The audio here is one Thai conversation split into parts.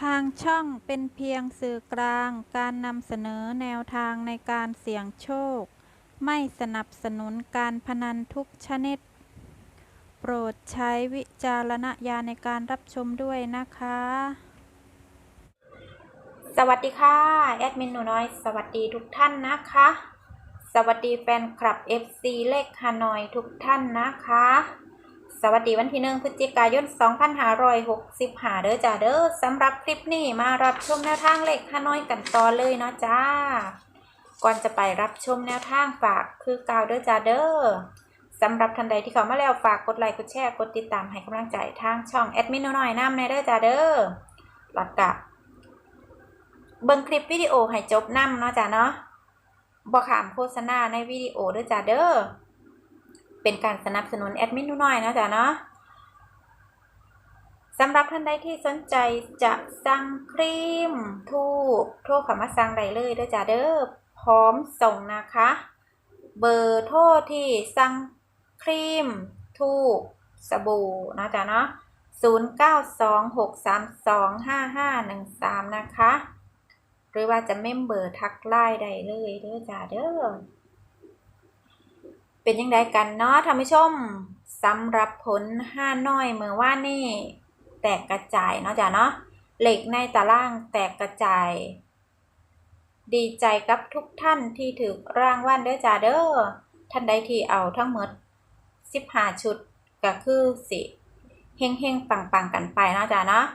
ทางช่องเป็นเพียงสื่อกลางการนำเสนอแนวทางในการเสี่ยงโชค ไม่สนับสนุนการพนันทุกชนิด โปรดใช้วิจารณญาณในการรับชมด้วยนะคะ สวัสดีค่ะ แอดมินหนูน้อย สวัสดีทุกท่านนะคะ สวัสดีแฟนคลับ FC เลขฮานอยทุกท่านนะคะ สวัสดีวันที่หนึ่งพฤศจิกายน 2565 เด้อจ้าเด้อสำหรับคลิปนี้มารับชมแนวทางเลขฮานอยกันต่อเลยเนาะจ้า ก่อนจะไปรับชมแนวทางฝากคือกาวเด้อจ้าเด้อสำหรับท่านใดที่เข้ามาแล้วฝากกดไลค์กดแชร์กดติดตามให้กำลังใจทางช่องแอดมินหนูน้อยน้ำในเด้อจ้าเด้อหลักกะเบิ่งคลิปวิดีโอให้จบนำเนาะจ้ะเนาะบ่ขามโฆษณาในวิดีโอเด้อจ้ะเด้อ เป็นการสนับสนุนแอดมินหนูน้อยนะจ้ะเนาะสำหรับท่านใดที่สนใจจะสั่งครีม ทูบโทรเข้ามาสั่งได้เลยเด้อจ้ะเด้อพร้อมส่งนะคะ เบอร์โทรที่สั่งครีม ทูบสบู่เนาะจ้ะเนาะ0926325513 นะคะ หรือว่าจะเมมเบอร์ทักไลน์ได้เลยเด้อจ้าเด้อ เป็นยังไงกันเนาะท่านผู้ชมสำหรับผลห้าน้อยเมื่อว่านี่แตกกระจายเนาะจ้าเนาะเหล็กในตารางแตกกระจาย ดีใจกับทุกท่านที่ถือรางวัลเด้อจ้าเด้อท่านใดที่เอาทั้งหมด15ชุดก็คือสิเฮงเฮงปังปังกันไปเนาะจ้าเนาะ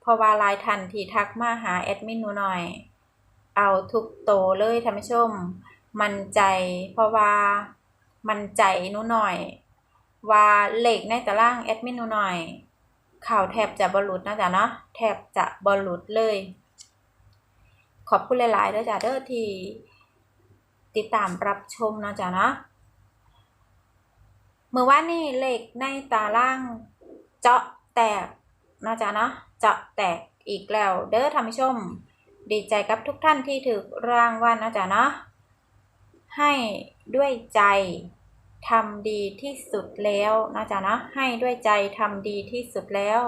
เพราะว่าลายท่านที่ทักมาหาแอดมินหนูหน่อย เอาทุกโตเลยท่านผู้ชม มันใจเพราะว่า มันใจนูหน่อย ว่าเหล็กในตารางแอดมินนูหน่อยข่าวแทบจะบอลลุดนะจ๊ะเนาะแทบจะบอลลุดเลย ขอบคุณหลายๆด้วยจ้ะเด้อที่ติดตามรับชมนะจ๊ะเนาะเมื่อวานนี้เหล็กในตารางเจาะแตกนะจ๊ะเนาะเจาะแตกอีกแล้วเด้อท่านผู้ชม ดีใจกับทุกท่านที่ถือรางวัลนะจ๊ะเนาะให้ด้วยใจ ทำดีที่สุดแล้วนะจ๊ะเนาะให้ด้วยใจทำดีที่สุดแล้ว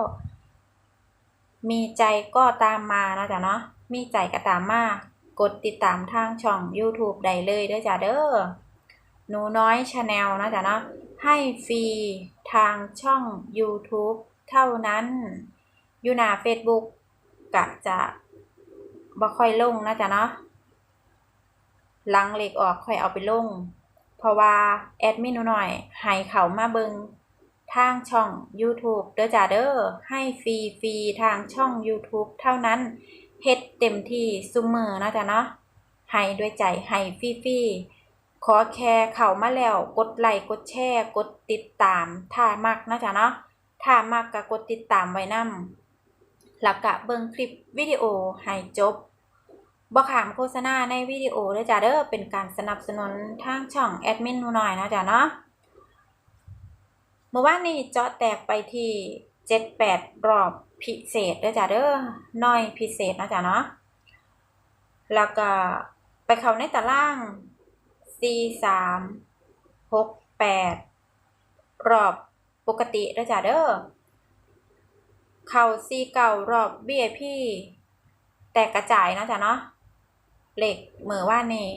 มีใจก็ตามมานะจ๊ะเนาะมีใจก็ตามมากดติดตามทางช่อง YouTube ได้เลยเด้อจ้ะเด้อหนูน้อยชาแนลนะจ๊ะเนาะให้ฟรีทางช่อง YouTube เท่านั้นอยู่หน้า Facebook กะจะบ่ค่อยลงนะจ๊ะเนาะหลังเหล็กออกค่อยเอาไปลง เพราะว่าแอดมินหนูหน่อยให้เขามาเบิงทางช่อง YouTube เด้อจ้าเด้อให้ฟรีฟรีทางช่อง YouTube เท่านั้นเฮ็ดเต็มที่ซุมมือนะจ๊ะเนาะให้ด้วยใจให้ฟรีฟรีขอแค่เข้ามาแล้ว กดไลค์กดแชร์ กดติดตามถ้ามักนะจ๊ะเนาะถ้ามักก็กดติดตามไว้นำแล้วก็เบิ่งคลิปวิดีโอให้จบ บ่ขามโฆษณาในวิดีโอเด้อจ้าเด้อเป็นการสนับสนุนทางช่องแอดมินหนูหน่อยนะจ้าเนาะเมื่อวานนี้เจาะแตกไปที่เจ็ดแปดรอบพิเศษเด้อจ้าเด้อน้อยพิเศษนะจ้าเนาะแล้วก็ไปเข้าในตาราง C สามหกแปดรอบปกติเด้อจ้าเด้อเข่าซีเก่ารอบ VIP แตกกระจายนะจ้ะเนาะ เหล็กเมือว่านี่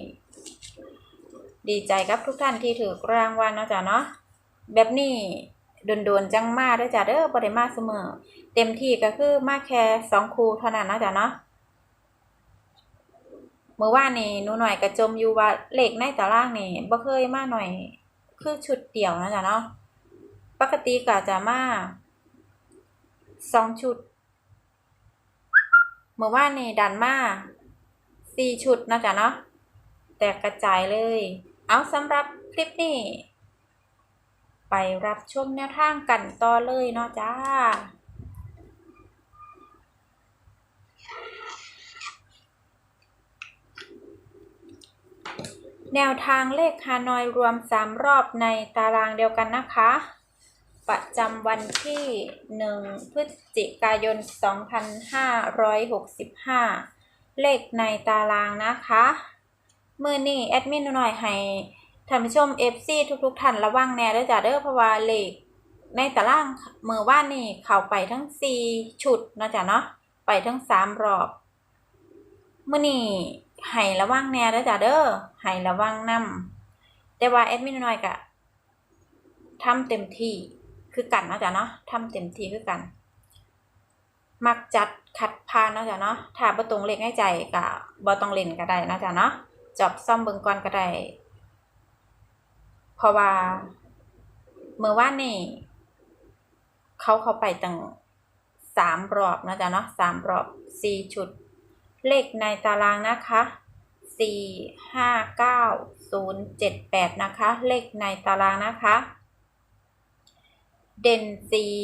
ดีใจกับทุกท่านที่ถือรางวัลเนาะจ้ะเนาะแบบนี้โดนๆจังมาเด้อจ้ะเด้อบ่ได้มาเสมอ เต็มที่ก็คือมาแค่สองคูเท่านั้นเนาะจ้ะเนาะเมื่อว่านี่หนูหน่อยกระจมอยู่ว่าเหล็กในตารางนี่บ่เคยมาหน่อย คือชุดเดี่ยวนะจ้ะเนาะปกติก็จะมาสองชุด เมื่อวานนี่ดันมา สี่ชุดนะจ๊ะเนาะแตกกระจายเลย เอาสำหรับคลิปนี้ ไปรับชมแนวทางกันต่อเลยเนาะจ้าแนวทางเลขฮานอยรวม 3 รอบในตารางเดียวกันนะคะ ประจำวันที่ 1 พฤศจิกายน 2565 เลขในตารางนะคะ มือนี่แอดมินหน่อยให้ท่านผู้ชม FC ทุกๆท่านระวังแน่เด้อจ้ะเด้อเพราะว่าเลขในตารางมือว่านนี่เข้าไปทั้ง 4 ชุดนะจ้ะเนาะไปทั้งสามรอบมื่อนี้ให้ระวังแน่เด้อจ้าเด้อให้ระวังนำแต่ว่าแอดมินน้อยกะทำเต็มที่คือกันนะจ้ะเนาะทำเต็มที่คือกัน มักจัด ขัดพานเนาะจ้ะเนาะถ้าบ่ตรงเลขให้ใจก็บ่ต้องเล่นก็ได้เนาะจ้ะเนาะจอบซ่อมเบิ่งก่อนก็ได้เพราะว่าเมื่อวานนี่เขาเข้าไปตั้งสามรอบนะจ๊ะเนาะสามรอบสี่ชุด เลขในตารางนะคะสี่ห้าเก้าศูนย์เจ็ดแปดนะคะ เลขในตารางนะคะ เด่นสี่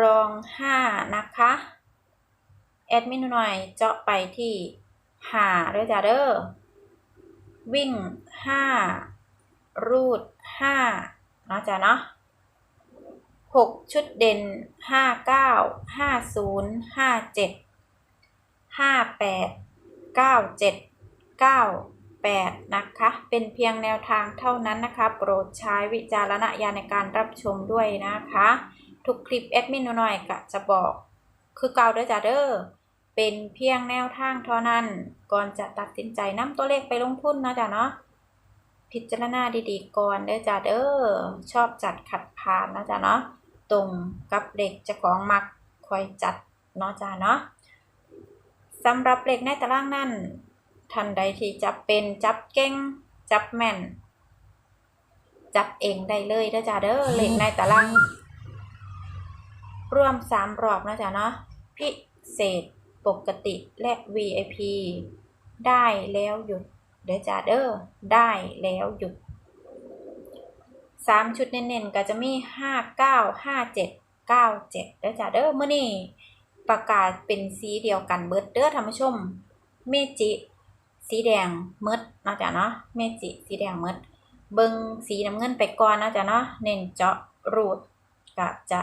รองห้านะคะ แอดมินหน่อยเจาะไปที่หาด้วยจ้าเด้อวิ่งห้ารูดห้านะจ๊ะเนาะหกชุดเด่นห้าเก้าห้าศูนย์ห้าเจ็ดห้าแปดเก้าเจ็ดเก้าแปดนะคะ เป็นเพียงแนวทางเท่านั้นนะคะ โปรดใช้วิจารณญาณในการรับชมด้วยนะคะ ทุกคลิปแอดมินหน่อยก็จะบอกคือเก่าเด้อจ้าเด้อ เป็นเพียงแนวทางเท่านั้น ก่อนจะตัดสินใจนำตัวเลขไปลงทุนนะจ๊ะเนาะพิจารณาดีๆก่อนเด้อจ้าเด้อชอบจัดขัดผ่านนะจ๊ะเนาะตรงกับเลขเจะของมักคอยจัดเนาะจ้าเนาะสำหรับเลขในตารางนั่นท่านใดที่จับเป็นจับเก่งจับแม่น จับเองได้เลยเด้อจ้าเด้อเลขในตาราง ร่วมสามรอบนะจ๊ะเนาะพิเศษ ปกติและ VIP ได้แล้วหยุดเด้อจ้าเด้อได้แล้วหยุดสามชุดเน้นๆก็จะมีห้าเก้าห้าเจ็ดเก้าเจ็ดเด้อจ้าเด้อเมื่อนี้ประกาศเป็นสีเดียวกันเบิดเด้อท่านผู้ชม เมจิสีแดงมืดนะจ้ะเนาะเมจิสีแดงมืดเบิงสีน้ำเงินไปก่อนนะจ๊ะเนาะเน้นเจาะรูดก็จะ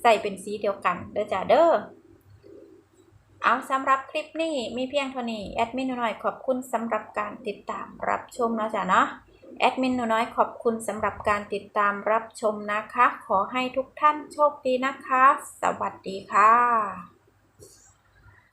ใส่เป็นสีเดียวกันเด้อจ้าเด้อ เอาสำหรับคลิปนี้มีเพียงเท่านี้แอดมินหนูน้อยขอบคุณสำหรับการติดตามรับชมเนาะจ้ะเนาะแอดมินหนูน้อยขอบคุณสำหรับการติดตามรับชมนะคะ ขอให้ทุกท่านโชคดีนะคะ สวัสดีค่ะ